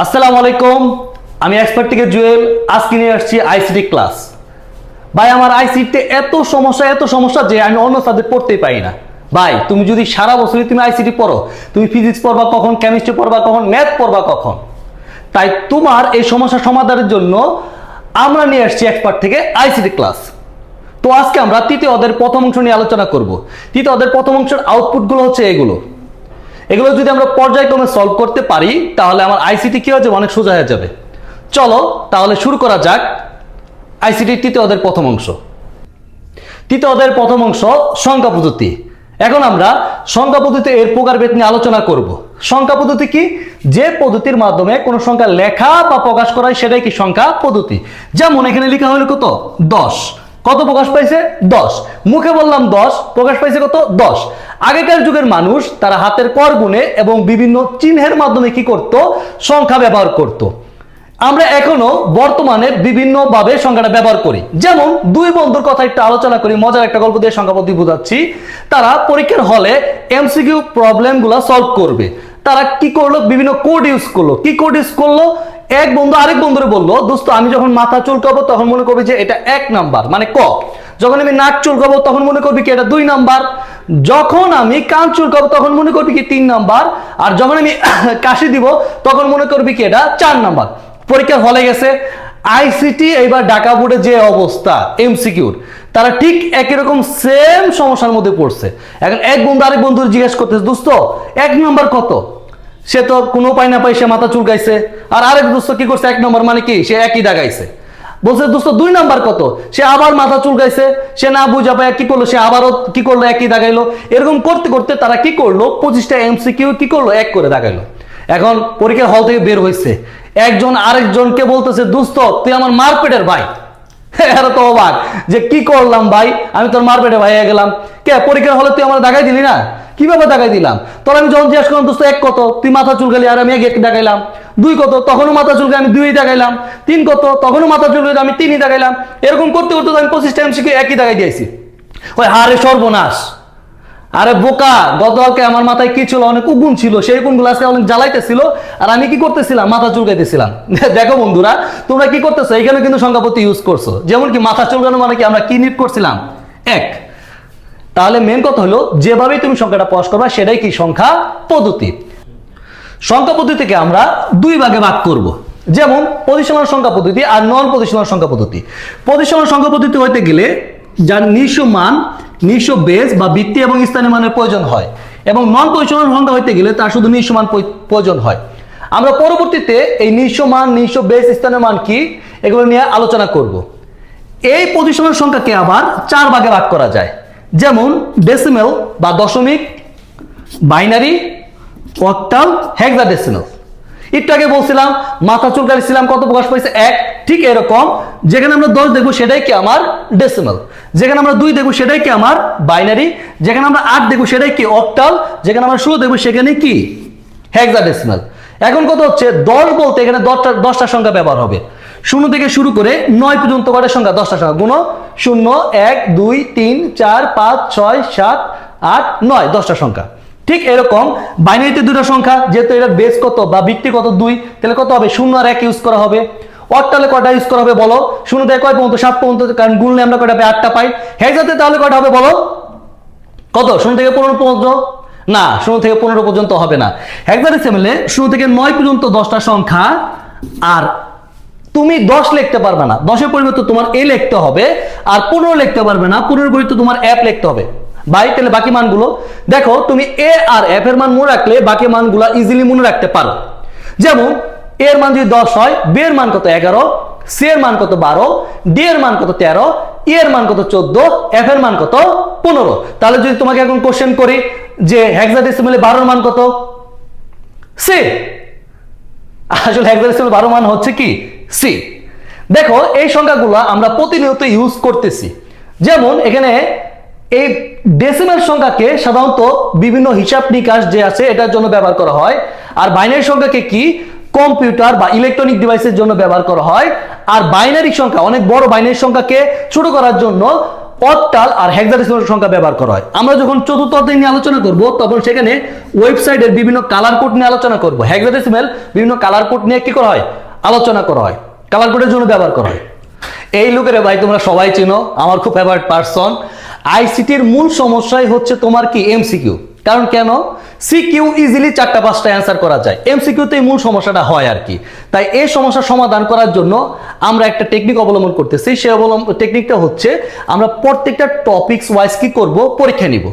আসসালামু আলাইকুম, আমি এক্সপার্ট থেকে জুয়েল, আজকে নিয়ে আসছি আইসিটি ক্লাস ভাই, আমার আইসিটিতে এত সমস্যা এত সমস্যা যে আমি অন্য সাবজেক্ট পড়তেই পারি না। ভাই, তুমি যদি সারা বছরই তুমি আইসিটি পড়ো, তুমি ফিজিক্স পড়বা কখন কেমিস্ট্রি পড়বা কখন ম্যাথ পড়বা কখন? তাই তোমার এই সমস্যা সমাধানের জন্য আমরা নিয়ে আসছি এক্সপার্ট থেকে আইসিটি ক্লাস তো আজকে আমরা তৃতীয় অধ্যায়ের প্রথম অংশ নিয়ে আলোচনা করব। তৃতীয় অধ্যায়ের প্রথম অংশের আউটপুটগুলো হচ্ছে এগুলো। এগুলো যদি আমরা পর্যায়ক্রমে সলভ করতে পারি, তাহলে আমার আইসিটি কি হয়ে যাবে? অনেক সোজা হয়ে যাবে। চলো, তাহলে শুরু করা যাক আইসিটির তৃতীয় অধ্যায়ের প্রথম অংশ। তৃতীয় অধ্যায়ের প্রথম অংশ, সংখ্যা পদ্ধতি। এখন আমরা সংখ্যা পদ্ধতি এর প্রকারভেদ নিয়ে আলোচনা করব। সংখ্যা পদ্ধতি কি? যে পদ্ধতির মাধ্যমে কোনো সংখ্যা লেখা বা প্রকাশ করা হয় সেটাই কি সংখ্যা পদ্ধতি? যেমন এখানে লেখা হলো কত? দশ। কত প্রকাশ পাইছে? দশ। মুখে বললাম দশ, প্রকাশ পাইছে কত? দশ। আগেকার যুগের মানুষ তারা হাতের কর গুণে এবং বিভিন্ন চিহ্নের মাধ্যমে কি করত? সংখ্যা ব্যবহার করত। আমরা এখনও বর্তমানে বিভিন্নভাবে সংখ্যাটা ব্যবহার করি। যেমন দুই বন্ধুর কথা একটু আলোচনা করি, মজার একটা গল্প দিয়ে সংখ্যা পদ্ধতি বোঝাচ্ছি। তারা পরীক্ষার হলে এমসিকিউ প্রবলেমগুলো সলভ করবে। তারা কি করল? বিভিন্ন কোড ইউজ করল। কি কোড ইউজ করল? এক বন্ধু আরেক বন্ধুরে বলল, দোস্ত, আমি যখন মাথা চুলকাবো তখন মনে করবি যে এটা এক নাম্বার মানে ক? যখন আমি নাক চুলকাবো তখন মনে করবি কি এটা দুই নাম্বার। যখন আমি কান চুলকাবো তখন মনে করবি কি তিন নাম্বার। আর যখন আমি কাশি দিব, তখন মনে করবি কি এটা চার নাম্বার। পরীক্ষার হলে গেছে। আইসিটি এইবার ঢাকা বোর্ডে যে অবস্থা এমসিকিউর তারা ঠিক একই রকম সেম সমস্যার মধ্যে পড়ছে। এখন এক বন্ধু আরেক বন্ধুর জিজ্ঞেস করতেছে, দোস্ত, এক নাম্বার কত? সে তো কোনো উপায় না পাই, সে মাথা চুলকাইছে। আর আরেক দোস্ত কি করছে, এক নম্বর মানে কি? সে একই দাগাইছে। বলছে, দোস্ত, দুই নাম্বার কত? সে আবার মাথা চুলকাইছে, সে না বুঝা পায় কি করল, সে আবারও কি করল, একই দাগাইলো। এরকম করতে করতে তারা কি করল, পঁচিশটা এমসিকিউ কি করল, এক করে দাগাইলো। এখন পরীক্ষার হল থেকে বের হয়েছে। একজন আরেকজনকে বলতেছে, দোস্ত, তুই আমার মারপেটের ভাই। এরা তো অবাক, যে কি করলাম ভাই, আমি তোর মারপেটে ভাই হয়ে গেলাম। কে, পরীক্ষার হলে তুই আমার দাগাই দিলি না? কীভাবে দাগাই দিলাম? তোর আমি যখন জিজ্ঞেস করলাম, দোস্ত, এক কত? তুই মাথা চুলকালি আর আমি এক দেখাইলাম। দুই কত? তখনও মাথা চুলকে আমি দুই দেখাইলাম। তিন কত? তখনও মাথা চুলকে আমি তিনই দেখাইলাম। এরকম করতে করতে আমি পঁচিশ টাইম শিখে একই দেখাই দিয়েছি। ওই হারে সর্বনাশ। আরে বোকা, গতকালকে আমার মাথায় কি ছিল? অনেক উগুন ছিল, সেই উগুনগুলো আজকে অনেক জ্বালাইতেছিল। আর আমি কি করতেছিলাম? মাথা চুলকাইতেছিলাম। দেখো বন্ধুরা, তোমরা কি করতেছো? এখানে কিন্তু সংখ্যাপতি ইউজ করছ। যেমন কি মাথা চুলকানো মানে কি আমরা কি নিট করছিলাম? এক তাহলে মেন কথা হলো, যেভাবেই তুমি সংখ্যাটা প্রকাশ করবা, সেটাই কি সংখ্যা? পদ্ধতি। সংখ্যা পদ্ধতিকে আমরা দুই ভাগে ভাগ করব। যেমন, পজিশনাল সংখ্যা পদ্ধতি আর নন পজিশনাল সংখ্যা পদ্ধতি। প্রতিসমান সংখ্যা পদ্ধতি হইতে গেলে যার নিঃস্ব মান নিঃস্ব বেস বা বৃত্তি এবং স্থানীয় মানের প্রয়োজন হয়। এবং নন পজিশনাল সংখ্যা হইতে গেলে তার শুধু নিঃস্ব মান প্রয়োজন হয়। আমরা পরবর্তীতে এই নিঃস্ব মান নিঃস্ব বেস স্থানীয় মান কি, এগুলো নিয়ে আলোচনা করব। এই পজিশনাল সংখ্যাকে আবার চার ভাগে ভাগ করা যায়। যেমন ডেসিমেল বা দশমিক বাইনারি অক্টাল হেক্সাডেসিমাল একটু আগে বলছিলাম, মাথা চুলকাইছিলাম কত প্রকাশ পাইছে? এক। ঠিক এরকম। যেখানে আমরা দশ দেখব সেটাই কি আমার ডেসিমাল যেখানে আমরা দুই দেখব সেটাই কি আমার বাইনারি যেখানে আমরা আট দেখব সেটাই কি অক্টাল যেখানে আমরা ষোলো দেখব সেখানে কি? হেক্সাডেসিমাল এখন কত হচ্ছে, দশ বলতে এখানে দশটা দশটা সংখ্যা ব্যবহার হবে। শূন্য থেকে শুরু করে নয় পর্যন্ত কটার সংখ্যা? দশটা সংখ্যা। গুণ শূন্য, এক, দুই, তিন, চার, পাঁচ, ছয়, সাত, আট, নয়, দশটা সংখ্যা। ঠিক এরকম বাইনারিতে দুটো সংখ্যা, যেহেতু এটা বেস কত বা ভিত্তি কত দুই, তাহলে কত হবে? শূন্য আর এক ইউজ করা হবে। অট্টালে কটা ইউজ করা হবে বলো? শূন্য থেকে কয় পর্যন্ত? সাত পর্যন্ত, কারণ গুণলে আমরা কটা পাই? আটটা পাই। হেজাতে তাহলে কটা হবে বলো? কত? শূন্য থেকে পনেরো পর্যন্ত? না, শূন্য থেকে পনেরো পর্যন্ত হবে না। হেক্সাডেসিমেলে শূন্য থেকে নয় পর্যন্ত দশটা সংখ্যা আর তুমি দশ লিখতে পারবে না। দশের পরিবর্তে তোমার এ লিখতে হবে আর পনেরো লিখতে পারবে না। পনেরোর পরিবর্তে তোমার অ্যাপ লিখতে হবে। বাই, তাহলে বাকি মানগুলো। দেখো, তুমি এ আর এফ এর মান মনে রাখলে বাকি মানগুলো ইজিলি মনে রাখতে পারো। যেমন এর মান যদি দশ হয় বি এর মান কত এগারো সি এর মান কত বারো ডি এর মান কত তেরো ই এর মান কত চোদ্দ এফ এর মান কত পনেরো। তাহলে যদি তোমাকে এখন কোশ্চেন করি যে হেক্সাডেসিমেলে বারোর মান কত? সি আসলে হেক্সাডেসিমাল বারো মান হচ্ছে কি? সি। দেখো, এই সংখ্যাগুলো আমরা প্রতিনিয়ত ইউজ করতেছি। যেমন, এখানে এই ডেসিমাল সংখ্যাকে সাধারণত বিভিন্ন হিসাব নিকাশ যে আছে, এটার জন্য ব্যবহার করা হয়। আর বাইনারি সংখ্যাকে কি? কম্পিউটার বা ইলেকট্রনিক ডিভাইসের জন্য ব্যবহার করা হয়। আর বাইনারি সংখ্যা, অনেক বড় বাইনারি সংখ্যাকে ছোট করার জন্য অট্টাল আর হেক্সাডেসিমাল সংখ্যা ব্যবহার করা হয়। আমরা যখন চতুর্থ অধ্যায় নিয়ে আলোচনা করব, তখন সেখানে ওয়েবসাইটের বিভিন্ন কালার কোড নিয়ে আলোচনা করব। হেক্সাডেসিমাল বিভিন্ন কালার কোড নিয়ে কি করা হয়? আলোচনা করা হয় কালার কোডের জন্য ব্যবহার করা হয়। এই লোকের ভাই, তোমরা সবাই চেনো, আমার খুব ফেভারিট পার্সন আইসিটির মূল সমস্যাই হচ্ছে তোমার কি? এমসিকিউ কারণ কেন? সিকিউ ইজিলি চারটা, পাঁচটা অ্যান্সার করা যায়। এমসিকিউতে মূল সমস্যাটা হয় আর কি। তাই এই সমস্যার সমাধান করার জন্য আমরা একটা টেকনিক অবলম্বন করতেছি। সেই অবলম্বন টেকনিকটা হচ্ছে আমরা প্রত্যেকটা টপিকস ওয়াইজ কি করব? পরীক্ষা নিব।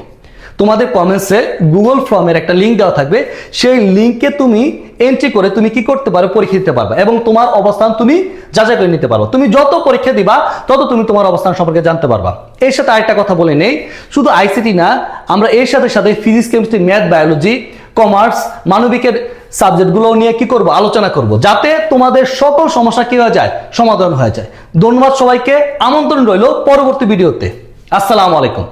তোমাদের কমেন্টসে গুগল ফর্মের একটা লিঙ্ক দেওয়া থাকবে। সেই লিঙ্কে তুমি এন্ট্রি করে তুমি কি করতে পারো, পরীক্ষা দিতে পারবে এবং তোমার অবস্থান তুমি যাচাই করে নিতে পারো তুমি যত পরীক্ষা দিবা, তত তুমি তোমার অবস্থান সম্পর্কে জানতে পারবা। এর সাথে আরেকটা কথা বলে নেই, শুধু আইসিটি না, আমরা এর সাথে সাথে physics chemistry math biology commerce মানবিকের সাবজেক্টগুলো নিয়ে কি করব, আলোচনা করব। যাতে তোমাদের সকল সমস্যা কি হয়ে যায়, সমাধান হয়ে যায়। ধন্যবাদ সবাইকে, আমন্ত্রণ রইল পরবর্তী ভিডিওতে। আসসালামু আলাইকুম।